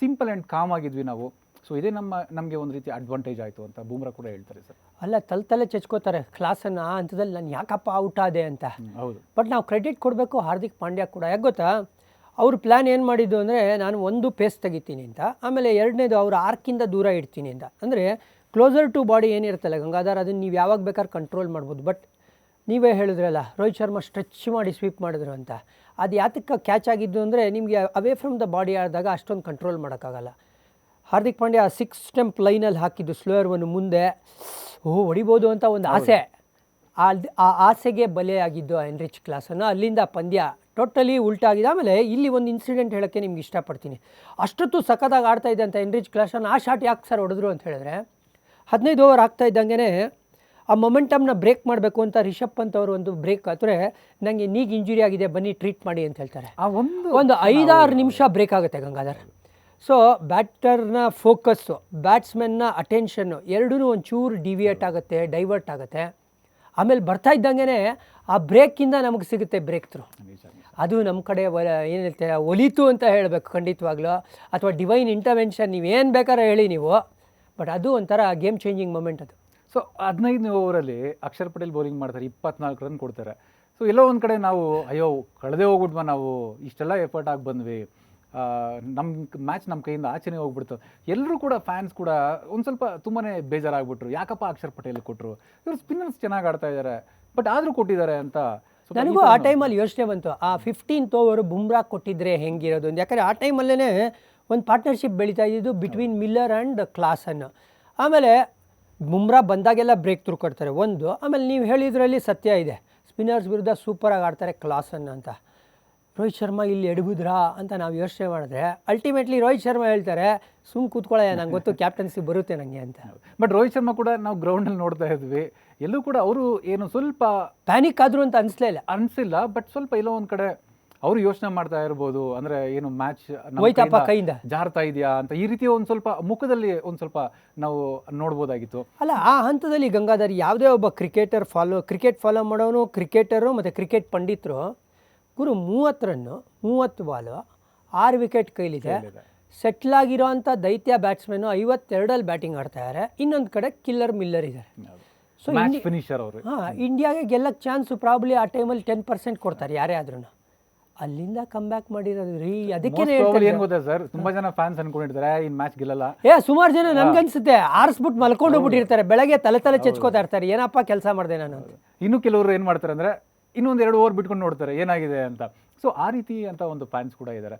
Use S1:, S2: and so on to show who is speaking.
S1: Simple and com ಆಗಿದ್ವಿ ನಾವು. So ಇದೇ ನಮ್ಮ ನಮಗೆ ಒಂದು ರೀತಿ ಅಡ್ವಾಂಟೇಜ್ ಆಯಿತು ಅಂತ ಬೂಮ್ರಾ ಕೂಡ ಹೇಳ್ತಾರೆ ಸರ್.
S2: ಅಲ್ಲ ತಲೆ ತಲೆ ಚಚ್ಕೋತಾರೆ. ಕ್ಲಾಸನ್ನು ಆ ಹಂತದಲ್ಲಿ ನಾನು ಯಾಕಪ್ಪ ಔಟ್ ಆದೆ ಅಂತ.
S1: ಹೌದು.
S2: ಬಟ್ ನಾವು ಕ್ರೆಡಿಟ್ ಕೊಡಬೇಕು ಹಾರ್ದಿಕ್ ಪಾಂಡ್ಯ ಕೂಡ. ಯಾಕೆ ಗೊತ್ತಾ? ಅವ್ರ ಪ್ಲ್ಯಾನ್ ಏನು ಮಾಡಿದ್ದು ಅಂದರೆ ನಾನು ಒಂದು ಪೇಸ್ ತೆಗಿತೀನಿ ಅಂತ. ಆಮೇಲೆ ಎರಡನೇದು ಅವ್ರ ಆರ್ಕಿಂದ ದೂರ ಇಡ್ತೀನಿ ಅಂತ. ಅಂದರೆ ಕ್ಲೋಸರ್ ಟು ಬಾಡಿ ಏನಿರುತ್ತಲ್ಲ ಗಂಗಾಧರ್ ಅದನ್ನು ನೀವು ಯಾವಾಗ ಬೇಕಾದ್ರೆ ಕಂಟ್ರೋಲ್ ಮಾಡ್ಬೋದು. ಬಟ್ ನೀವೇ ಹೇಳಿದ್ರಲ್ಲ ರೋಹಿತ್ ಶರ್ಮಾ ಸ್ಟ್ರೆಚ್ ಮಾಡಿ ಸ್ವೀಪ್ ಮಾಡಿದ್ರು ಅಂತ. ಅದು ಯಾತಕ್ಕೆ ಕ್ಯಾಚ್ ಆಗಿದ್ದು ಅಂದರೆ ನಿಮಗೆ ಅವೇ ಫ್ರಮ್ ದ ಬಾಡಿ ಆಡಿದಾಗ ಅಷ್ಟೊಂದು ಕಂಟ್ರೋಲ್ ಮಾಡೋಕ್ಕಾಗಲ್ಲ. ಹಾರ್ದಿಕ್ ಪಾಂಡ್ಯ ಸಿಕ್ಸ್ ಸ್ಟೆಂಪ್ ಲೈನಲ್ಲಿ ಹಾಕಿದ್ದು ಸ್ಲೋಯರ್ ಒಂದು ಮುಂದೆ. ಓ ಹೊಡಿಬೋದು ಅಂತ ಒಂದು ಆಸೆ. ಅದ್ ಆ ಆಸೆಗೆ ಬಲೆಯಾಗಿದ್ದು ಆ ಎನ್ರಿಚ್ ಕ್ಲಾಸನ್ನು ಅಲ್ಲಿಂದ ಪಂದ್ಯ ಟೋಟಲಿ ಉಲ್ಟಾಗಿದೆ ಆಮೇಲೆ ಇಲ್ಲಿ ಒಂದು ಇನ್ಸಿಡೆಂಟ್ ಹೇಳೋಕ್ಕೆ ನಿಮ್ಗೆ ಇಷ್ಟಪಡ್ತೀನಿ. ಅಷ್ಟೊತ್ತು ಸಖತ್ತಾಗಿ ಆಡ್ತಾ ಇದ್ದಂಥ ಎನ್ರಿಚ್ ಕ್ಲಾಸನ್ನು ಆ ಶಾಟ್ ಯಾಕೆ ಸರ್ ಹೊಡೆದ್ರು ಅಂತ ಹೇಳಿದ್ರೆ ಹದಿನೈದು ಓವರ್ ಆಗ್ತಾ ಇದ್ದಂಗೆ ಆ ಮೊಮೆಂಟಮ್ನ ಬ್ರೇಕ್ ಮಾಡಬೇಕು ಅಂತ ರಿಷಬ್ ಪಂತ್ ಅವರು ಒಂದು ಬ್ರೇಕ್ ಆದರೆ ನನಗೆ ನೀಗ್ ಇಂಜುರಿ ಆಗಿದೆ ಬನ್ನಿ ಟ್ರೀಟ್ ಮಾಡಿ ಅಂತ ಹೇಳ್ತಾರೆ.
S1: ಆ ಒಂದು
S2: ಒಂದು ಐದಾರು ನಿಮಿಷ ಬ್ರೇಕ್ ಆಗುತ್ತೆ ಗಂಗಾಧರ್. ಸೊ ಬ್ಯಾಟರ್ನ ಫೋಕಸ್ಸು ಬ್ಯಾಟ್ಸ್ಮನ್ನ ಅಟೆನ್ಷನ್ನು ಎರಡೂ ಒಂಚೂರು ಡಿವಿಯೇಟ್ ಆಗುತ್ತೆ ಡೈವರ್ಟ್ ಆಗುತ್ತೆ. ಆಮೇಲೆ ಬರ್ತಾ ಇದ್ದಂಗೆ ಆ ಬ್ರೇಕಿಂದ ನಮಗೆ ಸಿಗುತ್ತೆ ಬ್ರೇಕ್ ಥ್ರೂ ಅದು ನಮ್ಮ ಕಡೆ ಒ ಏನಿರುತ್ತೆ ಒಲಿತು ಅಂತ ಹೇಳಬೇಕು ಖಂಡಿತವಾಗ್ಲೂ. ಅಥವಾ ಡಿವೈನ್ ಇಂಟರ್ವೆನ್ಷನ್ ನೀವೇನು ಬೇಕಾದ್ರೆ ಹೇಳಿ ನೀವು. ಬಟ್ ಅದು ಒಂಥರ ಗೇಮ್ ಚೇಂಜಿಂಗ್ ಮೂಮೆಂಟ್ ಅದು.
S1: ಸೊ ಹದಿನೈದನೇ ಓವರಲ್ಲಿ ಅಕ್ಷರ್ ಪಟೇಲ್ ಬೌಲಿಂಗ್ ಮಾಡ್ತಾರೆ ಇಪ್ಪತ್ನಾಲ್ಕು ರನ್ ಕೊಡ್ತಾರೆ. ಸೊ ಎಲ್ಲೋ ಒಂದು ಕಡೆ ನಾವು ಅಯ್ಯೋ ಕಳೆದೇ ಹೋಗ್ಬಿಟ್ವಾ ನಾವು ಇಷ್ಟೆಲ್ಲ ಎಫರ್ಟ್ ಆಗಿ ಬಂದ್ವಿ. ನಮ್ಮ ಮ್ಯಾಚ್ ನಮ್ಮ ಕೈಯಿಂದ ಆಚೆನೇ ಹೋಗ್ಬಿಡ್ತು. ಎಲ್ಲರೂ ಕೂಡ ಫ್ಯಾನ್ಸ್ ಕೂಡ ಒಂದು ಸ್ವಲ್ಪ ತುಂಬಾ ಬೇಜಾರಾಗ್ಬಿಟ್ರು. ಯಾಕಪ್ಪ ಅಕ್ಷರ್ ಪಟೇಲ್ ಕೊಟ್ಟರು ಇವರು ಸ್ಪಿನ್ನರ್ಸ್ ಚೆನ್ನಾಗಿ ಆಡ್ತಾ ಇದ್ದಾರೆ ಬಟ್ ಆದರೂ ಕೊಟ್ಟಿದ್ದಾರೆ ಅಂತ
S2: ನನಗೂ ಆ ಟೈಮಲ್ಲಿ ಯೋಚನೆ ಬಂತು. ಆ ಫಿಫ್ಟೀನ್ತ್ ಓವರು ಬುಮ್ರಾ ಕೊಟ್ಟಿದ್ರೆ ಹೆಂಗಿರೋದು ಅಂತ. ಯಾಕಂದರೆ ಆ ಟೈಮಲ್ಲೇ ಒಂದು ಪಾರ್ಟ್ನರ್ಶಿಪ್ ಬೆಳೀತಾ ಇದ್ದಿದ್ದು ಬಿಟ್ವೀನ್ ಮಿಲ್ಲರ್ ಆ್ಯಂಡ್ ಕ್ಲಾಸನ್ನು ಆಮೇಲೆ ಬುಮ್ರಾ ಬಂದಾಗೆಲ್ಲ ಬ್ರೇಕ್ ತ್ರೂ ಕೊಡ್ತಾರೆ. ಒಂದು ಆಮೇಲೆ ನೀವು ಹೇಳಿದ್ರಲ್ಲಿ ಸತ್ಯ ಇದೆ. ಸ್ಪಿನ್ನರ್ಸ್ ವಿರುದ್ಧ ಸೂಪರಾಗಿ ಆಡ್ತಾರೆ ಕ್ಲಾಸನ್ ಅಂತ. ರೋಹಿತ್ ಶರ್ಮಾ ಇಲ್ಲಿ ಎಡಗುದ್ರಾ ಅಂತ ನಾವು ಯೋಚನೆ ಮಾಡಿದ್ರೆ ಅಲ್ಟಿಮೇಟ್ಲಿ ರೋಹಿತ್ ಶರ್ಮಾ ಹೇಳ್ತಾರೆ ಸುಮ್ ಕೂತ್ಕೊಳ್ಳಯ್ಯ ನಂಗೆ ಗೊತ್ತು ಕ್ಯಾಪ್ಟನ್ಸಿ ಬರುತ್ತೆ ನನಗೆ ಅಂತ.
S1: ಬಟ್ ರೋಹಿತ್ ಶರ್ಮಾ ಕೂಡ ನಾವು ಗ್ರೌಂಡಲ್ಲಿ ನೋಡ್ತಾ ಇದ್ವಿ. ಎಲ್ಲೂ ಕೂಡ ಅವರು ಏನು ಸ್ವಲ್ಪ
S2: ಪ್ಯಾನಿಕ್ ಆದರೂ ಅಂತ ಅನಿಸ್ಲೇ ಇಲ್ಲ.
S1: ಅನಿಸಿಲ್ಲ ಬಟ್ ಸ್ವಲ್ಪ ಎಲ್ಲೋ ಒಂದು ಕಡೆ ಅವರು ಯೋಚನೆ ಮಾಡ್ತಾ ಇರ್ಬೋದು ಅಂದ್ರೆ ಏನು ಮ್ಯಾಚ್
S2: ಕೈಯಿಂದ
S1: ಜಾರ್ತಾ ಇದೆಯಾ ಅಂತ ಈ ರೀತಿ ಒಂದು ಸ್ವಲ್ಪ ಮುಖದಲ್ಲಿ ಒಂದು ಸ್ವಲ್ಪ ನಾವು ನೋಡ್ಬೋದಾಗಿತ್ತು.
S2: ಅಲ್ಲ ಆ ಹಂತದಲ್ಲಿ ಗಂಗಾಧರ್ ಯಾವುದೇ ಒಬ್ಬ ಕ್ರಿಕೆಟರ್ ಫಾಲೋ ಕ್ರಿಕೆಟ್ ಫಾಲೋ ಮಾಡೋನು ಕ್ರಿಕೆಟರು ಮತ್ತು ಕ್ರಿಕೆಟ್ ಪಂಡಿತರು ಗುರು ಮೂವತ್ತು ರನ್ನು ಮೂವತ್ತು ಬಾಲು ಆರು ವಿಕೆಟ್ ಕೈಲಿದೆ. ಸೆಟ್ಲ್ ಆಗಿರೋ ಅಂಥ ದೈತ್ಯ ಬ್ಯಾಟ್ಸ್ಮನ್ನು ಐವತ್ತೆರಡಲ್ಲಿ ಬ್ಯಾಟಿಂಗ್ ಆಡ್ತಾ ಇದ್ದಾರೆ ಇನ್ನೊಂದು ಕಡೆ ಕಿಲ್ಲರ್ ಮಿಲ್ಲರ್ ಇದ್ದಾರೆ ಸೊ
S1: ಫಿನಿಷರ್ ಅವರು.
S2: ಹಾಂ ಇಂಡಿಯಾಗೆ ಗೆಲ್ಲಕ್ಕೆ ಚಾನ್ಸು ಪ್ರಾಬ್ಲಿ ಆ ಟೈಮಲ್ಲಿ ಟೆನ್ ಪರ್ಸೆಂಟ್ ಕೊಡ್ತಾರೆ ಯಾರೇ ಆದ್ರೂ ಅಲ್ಲಿಂದ ಕಮ್ ಬ್ಯಾಕ್ ಮಾಡಿರೋದು ರೀ. ಅದಕ್ಕೆ
S1: ಏನು ಗೊತ್ತಾ ಸರ್? ತುಂಬಾ ಜನ ಫ್ಯಾನ್ಸ್ ಅನ್ಕೊಂಡಿರ್ತಾರೆ ಇನ್ ಮ್ಯಾಚ್ ಗೆಲ್ಲಲ್ಲ.
S2: ಏ ಸುಮಾರು ಜನ ನನ್ಗನ್ಸುತ್ತೆ ಆರಿಸ್ಬಿಟ್ಟು ಮಲ್ಕೊಂಡು ಹೋಗ್ಬಿಟ್ಟಿರ್ತಾರೆ. ಬೆಳಗ್ಗೆ ತಲೆ ತಲೆ ಚೆಚ್ಕೋತಾ ಇರ್ತಾರೆ. ಏನಪ್ಪ ಕೆಲಸ ಮಾಡಿದೆ ನಾನು ಅಂತ.
S1: ಇನ್ನು ಕೆಲವರು ಏನು ಮಾಡ್ತಾರೆ ಅಂದ್ರೆ ಇನ್ನೊಂದು ಎರಡು ಓವರ್ ಬಿಟ್ಕೊಂಡು ನೋಡ್ತಾರೆ. ಏನಾಗಿದೆ ಅಂತ. ಸೊ ಆ ರೀತಿ ಅಂತ ಒಂದು ಫ್ಯಾನ್ಸ್ ಕೂಡ ಇದ್ದಾರೆ